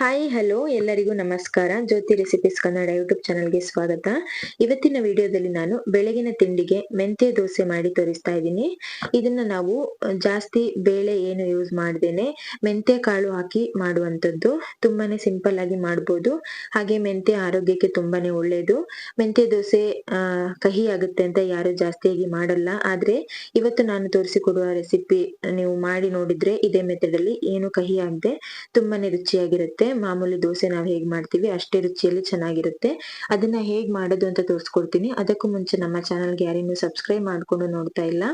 Hi hello ಎಲ್ಲರಿಗೂ ನಮಸ್ಕಾರ. ಜ್ಯೋತಿ recipes Kannada YouTube ಚಾನಲ್ಗೆ ಸ್ವಾಗತ. ಇವತ್ತಿನ ವಿಡಿಯೋದಲ್ಲಿ ನಾನು ಬೆಳಗಿನ ತಿಂಡಿಗೆ ಮೆಂತ್ಯ ದೋಸೆ ಮಾಡಿ ತೋರಿಸ್ತಾ ಇದ್ದೀನಿ. ಇದನ್ನ ನಾವು ಜಾಸ್ತಿ ಬೇಳೆ ಏನು ಯೂಸ್ ಮಾಡ್ದೇನೆ ಮೆಂತ್ಯ ಕಾಳು ಹಾಕಿ ಮಾಡುವಂಥದ್ದು. ತುಂಬಾನೇ ಸಿಂಪಲ್ ಆಗಿ ಮಾಡ್ಬೋದು. ಹಾಗೆ ಮೆಂತ್ಯ ಆರೋಗ್ಯಕ್ಕೆ ತುಂಬಾನೇ ಒಳ್ಳೇದು. ಮೆಂತ್ಯ ದೋಸೆ ಕಹಿ ಆಗುತ್ತೆ ಅಂತ ಯಾರು ಜಾಸ್ತಿಯಾಗಿ ಮಾಡಲ್ಲ. ಆದ್ರೆ ಇವತ್ತು ನಾನು ತೋರಿಸಿಕೊಡುವ ರೆಸಿಪಿ ನೀವು ಮಾಡಿ ನೋಡಿದ್ರೆ ಇದೇ ಮೆಥಡಲ್ಲಿ ಏನು ಕಹಿ ಆಗದೆ ತುಂಬಾನೇ ರುಚಿಯಾಗಿರುತ್ತೆ. ಮಾಮೂಲಿ ದೋಸೆ ನಾವು ಹೇಗೆ ಮಾಡ್ತೀವಿ ಅಷ್ಟೇ ರುಚಿಯಲ್ಲಿ ಚೆನ್ನಾಗಿರುತ್ತೆ. ಅದನ್ನ ಹೇಗೆ ಮಾಡೋದು ಅಂತ ತೋರಿಸ್ಕೊಡ್ತೀನಿ. ಅದಕ್ಕೂ ಮುಂಚೆ ನಮ್ಮ ಚಾನಲ್ಗೆ ಯಾರಿನ್ನು ಸಬ್ಸ್ಕ್ರೈಬ್ ಮಾಡ್ಕೊಂಡು ನೋಡ್ತಾ ಇಲ್ಲ,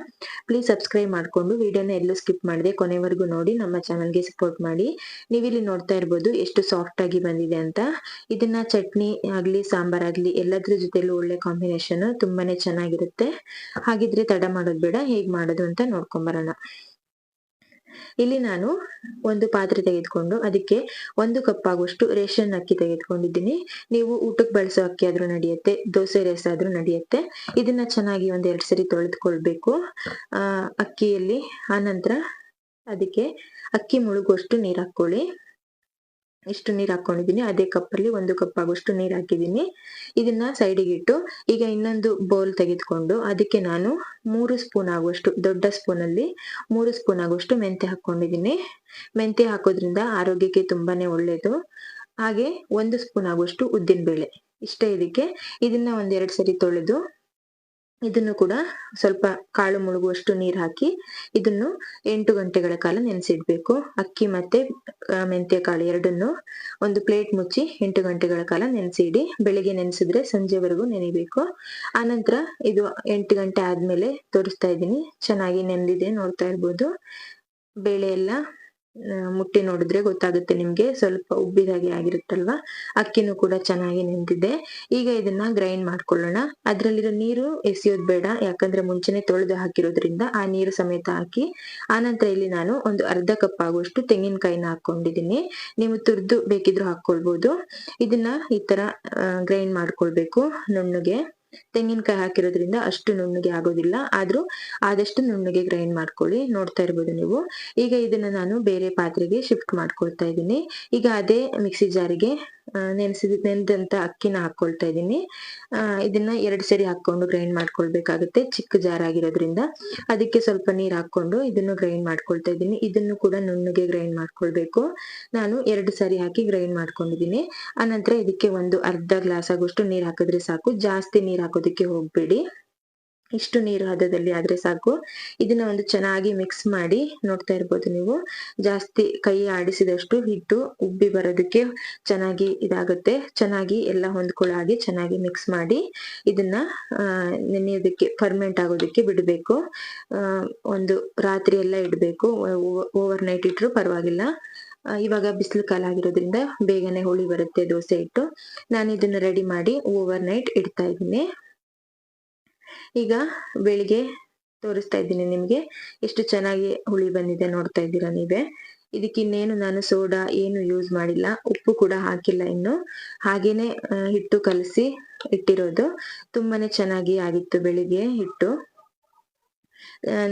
ಪ್ಲೀಸ್ ಸಬ್ಸ್ಕ್ರೈಬ್ ಮಾಡ್ಕೊಂಡು ವಿಡಿಯೋನ ಎಲ್ಲೂ ಸ್ಕಿಪ್ ಮಾಡದೆ ಕೊನೆವರೆಗೂ ನೋಡಿ ನಮ್ಮ ಚಾನಲ್ಗೆ ಸಪೋರ್ಟ್ ಮಾಡಿ. ನೀವಿಲ್ಲಿ ನೋಡ್ತಾ ಇರ್ಬೋದು ಎಷ್ಟು ಸಾಫ್ಟ್ ಆಗಿ ಬಂದಿದೆ ಅಂತ. ಇದನ್ನ ಚಟ್ನಿ ಆಗಲಿ, ಸಾಂಬಾರ್ ಆಗಲಿ ಎಲ್ಲದ್ರ ಜೊತೆಯಲ್ಲೂ ಒಳ್ಳೆ ಕಾಂಬಿನೇಷನ್ ತುಂಬಾನೇ ಚೆನ್ನಾಗಿರುತ್ತೆ. ಹಾಗಿದ್ರೆ ತಡ ಮಾಡೋದು ಬೇಡ, ಹೇಗೆ ಮಾಡೋದು ಅಂತ ನೋಡ್ಕೊಂಬರೋಣ. ಇಲ್ಲಿ ನಾನು ಒಂದು ಪಾತ್ರೆ ತೆಗೆದುಕೊಂಡು ಅದಕ್ಕೆ ಒಂದು ಕಪ್ ಆಗುವಷ್ಟು ರೇಷನ್ ಅಕ್ಕಿ ತೆಗೆದುಕೊಂಡಿದ್ದೀನಿ. ನೀವು ಊಟಕ್ಕೆ ಬಳಸೋ ಅಕ್ಕಿ ಆದ್ರೂ ನಡೆಯುತ್ತೆ, ದೋಸೆ ರೇಸ್ ಆದ್ರೂ ನಡೆಯುತ್ತೆ. ಇದನ್ನ ಚೆನ್ನಾಗಿ ಒಂದ್ ಎರಡ್ ಸರಿ ತೊಳೆದುಕೊಳ್ಬೇಕು. ಆ, ಅಕ್ಕಿಯಲ್ಲಿ ಆನಂತರ ಅದಕ್ಕೆ ಅಕ್ಕಿ ಮುಳುಗುವಷ್ಟು ನೀರ್ ಹಾಕೊಳ್ಳಿ ಇಷ್ಟು ನೀರ್ ಹಾಕೊಂಡಿದೀನಿ. ಅದೇ ಕಪ್ ಅಲ್ಲಿ ಒಂದು ಕಪ್ ಆಗುವಷ್ಟು ನೀರ್ ಹಾಕಿದೀನಿ. ಇದನ್ನ ಸೈಡಿಗೆ ಇಟ್ಟು ಈಗ ಇನ್ನೊಂದು ಬೌಲ್ ತೆಗೆದುಕೊಂಡು ಅದಕ್ಕೆ ನಾನು ಮೂರು ಸ್ಪೂನ್ ಆಗುವಷ್ಟು, ದೊಡ್ಡ ಸ್ಪೂನ್ ಅಲ್ಲಿ ಮೂರು ಸ್ಪೂನ್ ಆಗುವಷ್ಟು ಮೆಂತೆ ಹಾಕೊಂಡಿದೀನಿ. ಮೆಂತೆ ಹಾಕೋದ್ರಿಂದ ಆರೋಗ್ಯಕ್ಕೆ ತುಂಬಾನೇ ಒಳ್ಳೇದು. ಹಾಗೆ ಒಂದು ಸ್ಪೂನ್ ಆಗುವಷ್ಟು ಉದ್ದಿನ ಬೇಳೆ ಇಷ್ಟೇ ಇದಕ್ಕೆ. ಇದನ್ನ ಒಂದೆರಡು ಸರಿ ತೊಳೆದು ಇದನ್ನು ಕೂಡ ಸ್ವಲ್ಪ ಕಾಳು ಮುಳುಗುವಷ್ಟು ನೀರು ಹಾಕಿ ಇದನ್ನು ಎಂಟು ಗಂಟೆಗಳ ಕಾಲ ನೆನೆಸಿಡ್ಬೇಕು. ಅಕ್ಕಿ ಮತ್ತೆ ಮೆಂತ್ಯ ಕಾಳು ಎರಡನ್ನು ಒಂದು ಪ್ಲೇಟ್ ಮುಚ್ಚಿ ಎಂಟು ಗಂಟೆಗಳ ಕಾಲ ನೆನೆಸಿ ಇಡಿ ಬೆಳಿಗ್ಗೆ ನೆನೆಸಿದ್ರೆ ಸಂಜೆವರೆಗೂ ನೆನಿಬೇಕು. ಆನಂತರ ಇದು ಎಂಟು ಗಂಟೆ ಆದ್ಮೇಲೆ ತೋರಿಸ್ತಾ ಇದ್ದೀನಿ. ಚೆನ್ನಾಗಿ ನೆಂದಿದೆ, ನೋಡ್ತಾ ಇರ್ಬೋದು. ಬೇಳೆ ಎಲ್ಲ ಮುಟ್ಟಿ ನೋಡಿದ್ರೆ ಗೊತ್ತಾಗುತ್ತೆ ನಿಮ್ಗೆ. ಸ್ವಲ್ಪ ಉಬ್ಬಿದಾಗೆ ಆಗಿರುತ್ತಲ್ವಾ? ಅಕ್ಕಿನೂ ಕೂಡ ಚೆನ್ನಾಗಿ ನೆಂದಿದೆ ಈಗ ಇದನ್ನ ಗ್ರೈಂಡ್ ಮಾಡ್ಕೊಳ್ಳೋಣ. ಅದ್ರಲ್ಲಿರೋ ನೀರು ಎಸೆಯೋದು ಬೇಡ. ಯಾಕಂದ್ರೆ ಮುಂಚೆನೆ ತೊಳೆದು ಹಾಕಿರೋದ್ರಿಂದ ಆ ನೀರು ಸಮೇತ ಹಾಕಿ ಆನಂತರ ಇಲ್ಲಿ ನಾನು ಒಂದು ಅರ್ಧ ಕಪ್ ಆಗುವಷ್ಟು ತೆಂಗಿನಕಾಯಿನ ಹಾಕೊಂಡಿದ್ದೀನಿ ನೀವು ತುರ್ದು ಬೇಕಿದ್ರು ಹಾಕೊಳ್ಬಹುದು ಇದನ್ನ ಈ ತರ ಗ್ರೈಂಡ್ ಮಾಡ್ಕೊಳ್ಬೇಕು ನುಣ್ಣಗೆ. ತೆಂಗಿನಕಾಯಿ ಹಾಕಿರೋದ್ರಿಂದ ಅಷ್ಟು ನುಣ್ಣಗೆ ಆಗೋದಿಲ್ಲ. ಆದ್ರೂ ಆದಷ್ಟು ನುಣ್ಣಗೆ ಗ್ರೈಂಡ್ ಮಾಡ್ಕೊಳ್ಳಿ. ನೋಡ್ತಾ ಇರ್ಬೋದು ನೀವು. ಈಗ ಇದನ್ನ ನಾನು ಬೇರೆ ಪಾತ್ರೆಗೆ ಶಿಫ್ಟ್ ಮಾಡ್ಕೊಳ್ತಾ ಇದ್ದೀನಿ. ಈಗ ಅದೇ ಮಿಕ್ಸಿ ಜಾರಿಗೆ ನೆನೆಸಿದ ನೆನೆದಂತ ಅಕ್ಕಿನ ಹಾಕೊಳ್ತಾ ಇದ್ದೀನಿ. ಇದನ್ನ ಎರಡು ಸರಿ ಹಾಕೊಂಡು ಗ್ರೈಂಡ್ ಮಾಡ್ಕೊಳ್ಬೇಕಾಗುತ್ತೆ. ಚಿಕ್ಕ ಜಾರ್ ಆಗಿರೋದ್ರಿಂದ ಅದಕ್ಕೆ ಸ್ವಲ್ಪ ನೀರು ಹಾಕೊಂಡು ಇದನ್ನು ಗ್ರೈಂಡ್ ಮಾಡ್ಕೊಳ್ತಾ ಇದ್ದೀನಿ. ಇದನ್ನು ಕೂಡ ನುಣ್ಣಗೆ ಗ್ರೈಂಡ್ ಮಾಡ್ಕೊಳ್ಬೇಕು. ನಾನು ಎರಡು ಸಾರಿ ಹಾಕಿ ಗ್ರೈಂಡ್ ಮಾಡ್ಕೊಂಡಿದ್ದೀನಿ. ಆನಂತರ ಇದಕ್ಕೆ ಒಂದು ಅರ್ಧ ಗ್ಲಾಸ್ ಆಗುವಷ್ಟು ನೀರು ಹಾಕಿದ್ರೆ ಸಾಕು. ಜಾಸ್ತಿ ನೀರು ಹಾಕೋದಕ್ಕೆ ಹೋಗ್ಬೇಡಿ. ಇಷ್ಟು ನೀರು ಹದದಲ್ಲಿ ಆದ್ರೆ ಸಾಕು. ಇದನ್ನ ಒಂದು ಚೆನ್ನಾಗಿ ಮಿಕ್ಸ್ ಮಾಡಿ ನೋಡ್ತಾ ಇರ್ಬೋದು ನೀವು. ಜಾಸ್ತಿ ಕೈ ಆಡಿಸಿದಷ್ಟು ಹಿಟ್ಟು ಉಬ್ಬಿ ಬರೋದಕ್ಕೆ ಚೆನ್ನಾಗಿ ಇದಾಗುತ್ತೆ. ಚೆನ್ನಾಗಿ ಎಲ್ಲ ಹೊಂದ್ಕೊಳ್ಳಾಗಿ ಚೆನ್ನಾಗಿ ಮಿಕ್ಸ್ ಮಾಡಿ ಇದನ್ನ ನೆನೆಯೋದಕ್ಕೆ ಫರ್ಮೆಂಟ್ ಆಗೋದಕ್ಕೆ ಬಿಡಬೇಕು. ಒಂದು ರಾತ್ರಿ ಎಲ್ಲ ಇಡಬೇಕು. ಓವರ್ ನೈಟ್ ಇಟ್ರು ಪರವಾಗಿಲ್ಲ. ಇವಾಗ ಬಿಸಿಲು ಕಾಲ ಆಗಿರೋದ್ರಿಂದ ಬೇಗನೆ ಹುಳಿ ಬರುತ್ತೆ ದೋಸೆ ಇಟ್ಟು ನಾನು ಇದನ್ನ ರೆಡಿ ಮಾಡಿ ಓವರ್ ನೈಟ್ ಇಡ್ತಾ ಇದ್ದೀನಿ. ಈಗ ಬೆಳಿಗ್ಗೆ ತೋರಿಸ್ತಾ ಇದ್ದೀನಿ ನಿಮ್ಗೆ ಎಷ್ಟು ಚೆನ್ನಾಗಿ ಹುಳಿ ಬಂದಿದೆ ನೋಡ್ತಾ ಇದ್ದೀರಾ ನೀವೇ. ಇದಕ್ಕಿನ್ನೇನು ನಾನು ಸೋಡಾ ಏನು ಯೂಸ್ ಮಾಡಿಲ್ಲ, ಉಪ್ಪು ಕೂಡ ಹಾಕಿಲ್ಲ ಇನ್ನು. ಹಾಗೇನೆ ಹಿಟ್ಟು ಕಲಸಿ ಇಟ್ಟಿರೋದು. ತುಂಬಾನೇ ಚೆನ್ನಾಗಿ ಆಗಿತ್ತು ಬೆಳಿಗ್ಗೆ ಹಿಟ್ಟು.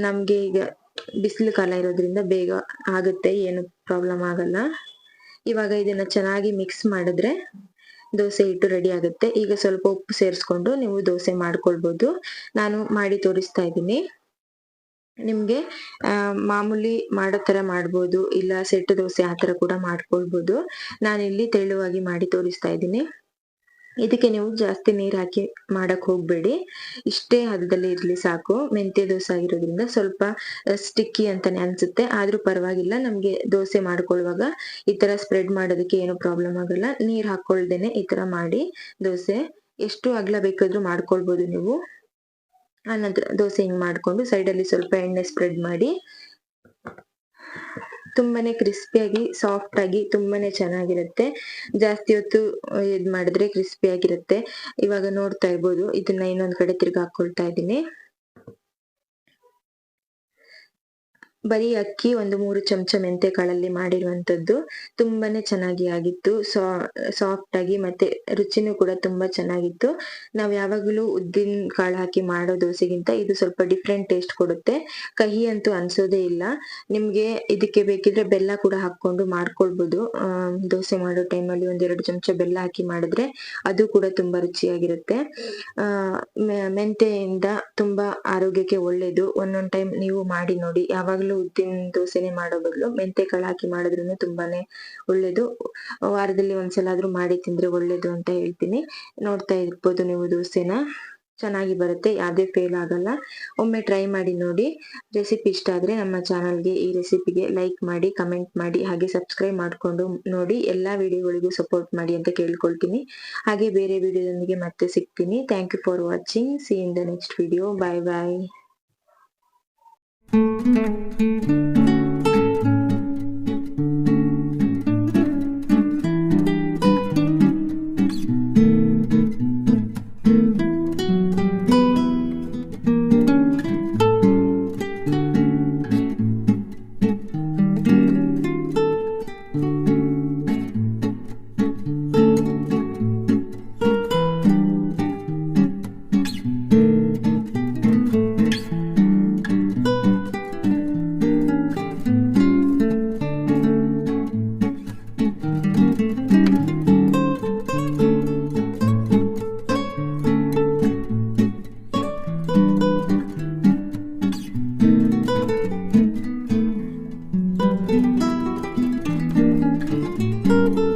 ನಮ್ಗೆ ಈಗ ಬಿಸಿಲು ಕಾಲ ಇರೋದ್ರಿಂದ ಬೇಗ ಆಗುತ್ತೆ, ಏನು ಪ್ರಾಬ್ಲಮ್ ಆಗಲ್ಲ. ಇವಾಗ ಇದನ್ನ ಚೆನ್ನಾಗಿ ಮಿಕ್ಸ್ ಮಾಡಿದ್ರೆ ದೋಸೆ ಹಿಟ್ಟು ರೆಡಿ ಆಗುತ್ತೆ. ಈಗ ಸ್ವಲ್ಪ ಉಪ್ಪು ಸೇರಿಸ್ಕೊಂಡು ನೀವು ದೋಸೆ ಮಾಡ್ಕೊಳ್ಬೋದು. ನಾನು ಮಾಡಿ ತೋರಿಸ್ತಾ ಇದ್ದೀನಿ. ನಿಮ್ಗೆ ಮಾಮೂಲಿ ಮಾಡೋ ತರ ಮಾಡ್ಬೋದು, ಇಲ್ಲ ಸೆಟ್ ದೋಸೆ ಆ ತರ ಕೂಡ ಮಾಡ್ಕೊಳ್ಬೋದು. ನಾನಿಲ್ಲಿ ತೆಳುವಾಗಿ ಮಾಡಿ ತೋರಿಸ್ತಾ ಇದ್ದೀನಿ. ಇದಕ್ಕೆ ನೀವು ಜಾಸ್ತಿ ನೀರ್ ಹಾಕಿ ಮಾಡಕ್ ಹೋಗ್ಬೇಡಿ. ಇಷ್ಟೇ ಹದದಲ್ಲಿ ಇರ್ಲಿ ಸಾಕು. ಮೆಂತ್ಯ ದೋಸೆ ಆಗಿರೋದ್ರಿಂದ ಸ್ವಲ್ಪ ಸ್ಟಿಕ್ಕಿ ಅಂತಾನೆ ಅನ್ಸುತ್ತೆ. ಆದ್ರೂ ಪರವಾಗಿಲ್ಲ. ನಮ್ಗೆ ದೋಸೆ ಮಾಡ್ಕೊಳ್ಳುವಾಗ ಈ ತರ ಸ್ಪ್ರೆಡ್ ಮಾಡೋದಕ್ಕೆ ಏನು ಪ್ರಾಬ್ಲಮ್ ಆಗಲ್ಲ. ನೀರ್ ಹಾಕೊಳ್ದೇನೆ ಈ ತರ ಮಾಡಿ ದೋಸೆ. ಎಷ್ಟು ಅಗ್ಲ ಬೇಕಾದ್ರೂ ಮಾಡ್ಕೊಳ್ಬಹುದು ನೀವು. ಆನಂತರ ದೋಸೆ ಹಿಂಗ್ ಮಾಡ್ಕೊಂಡು ಸೈಡ್ ಅಲ್ಲಿ ಸ್ವಲ್ಪ ಎಣ್ಣೆ ಸ್ಪ್ರೆಡ್ ಮಾಡಿ. ತುಂಬಾನೇ ಕ್ರಿಸ್ಪಿಯಾಗಿ ಸಾಫ್ಟ್ ಆಗಿ ತುಂಬಾನೇ ಚೆನ್ನಾಗಿರುತ್ತೆ. ಜಾಸ್ತಿ ಹೊತ್ತು ಇದ್ ಮಾಡಿದ್ರೆ ಕ್ರಿಸ್ಪಿ ಆಗಿರುತ್ತೆ. ಇವಾಗ ನೋಡ್ತಾ ಇರ್ಬೋದು. ಇದನ್ನ ಇನ್ನೊಂದ್ ಕಡೆ ತಿರ್ಗಾ ಹಾಕೊಳ್ತಾ ಇದ್ದೀನಿ. ಬರೀ ಅಕ್ಕಿ ಒಂದು ಮೂರು ಚಮಚ ಮೆಂತೆ ಕಾಳಲ್ಲಿ ಮಾಡಿರುವಂತದ್ದು ತುಂಬಾನೇ ಚೆನ್ನಾಗಿ ಆಗಿತ್ತು. ಸಾ ಸಾಫ್ಟ್ ಆಗಿ ಮತ್ತೆ ರುಚಿನೂ ಕೂಡ ತುಂಬಾ ಚೆನ್ನಾಗಿತ್ತು. ನಾವ್ ಯಾವಾಗಲೂ ಉದ್ದಿನ ಕಾಳು ಹಾಕಿ ಮಾಡೋ ದೋಸೆಗಿಂತ ಇದು ಸ್ವಲ್ಪ ಡಿಫ್ರೆಂಟ್ ಟೇಸ್ಟ್ ಕೊಡುತ್ತೆ. ಕಹಿ ಅಂತೂ ಅನ್ಸೋದೇ ಇಲ್ಲ. ನಿಮ್ಗೆ ಇದಕ್ಕೆ ಬೇಕಿದ್ರೆ ಬೆಲ್ಲ ಕೂಡ ಹಾಕೊಂಡು ಮಾಡ್ಕೊಳ್ಬಹುದು ಆ, ದೋಸೆ ಮಾಡೋ ಟೈಮಲ್ಲಿ ಒಂದೆರಡು ಚಮಚ ಬೆಲ್ಲ ಹಾಕಿ ಮಾಡಿದ್ರೆ ಅದು ಕೂಡ ತುಂಬಾ ರುಚಿಯಾಗಿರುತ್ತೆ. ಮೆಂತೆಯಿಂದ ತುಂಬಾ ಆರೋಗ್ಯಕ್ಕೆ ಒಳ್ಳೇದು. ಒಂದೊಂದ್ ಟೈಮ್ ನೀವು ಮಾಡಿ ನೋಡಿ. ಯಾವಾಗ್ಲೂ ಉದ್ದಿನ ದೋಸೆನೆ ಮಾಡೋ ಬದಲು ಮೆಂತೆ ಕಾಳು ಹಾಕಿ ಮಾಡಿದ್ರೂ ತುಂಬಾನೇ ಒಳ್ಳೇದು. ವಾರದಲ್ಲಿ ಒಂದ್ಸಲ ಆದ್ರೂ ಮಾಡಿ ತಿಂದ್ರೆ ಒಳ್ಳೇದು ಅಂತ ಹೇಳ್ತೀನಿ. ನೋಡ್ತಾ ಇರ್ಬೋದು ನೀವು ದೋಸೆನ. ಚೆನ್ನಾಗಿ ಬರುತ್ತೆ, ಯಾವುದೇ ಫೇಲ್ ಆಗಲ್ಲ. ಒಮ್ಮೆ ಟ್ರೈ ಮಾಡಿ ನೋಡಿ. ರೆಸಿಪಿ ಇಷ್ಟ ಆದ್ರೆ ನಮ್ಮ ಚಾನಲ್ಗೆ ಈ ರೆಸಿಪಿಗೆ ಲೈಕ್ ಮಾಡಿ ಕಮೆಂಟ್ ಮಾಡಿ, ಹಾಗೆ ಸಬ್ಸ್ಕ್ರೈಬ್ ಮಾಡ್ಕೊಂಡು ನೋಡಿ. ಎಲ್ಲಾ ವಿಡಿಯೋಗಳಿಗೂ ಸಪೋರ್ಟ್ ಮಾಡಿ ಅಂತ ಕೇಳ್ಕೊಳ್ತೀನಿ. ಹಾಗೆ ಬೇರೆ ವಿಡಿಯೋದೊಂದಿಗೆ ಮತ್ತೆ ಸಿಗ್ತೀನಿ. Thank you for watching see in the next video bye bye thank you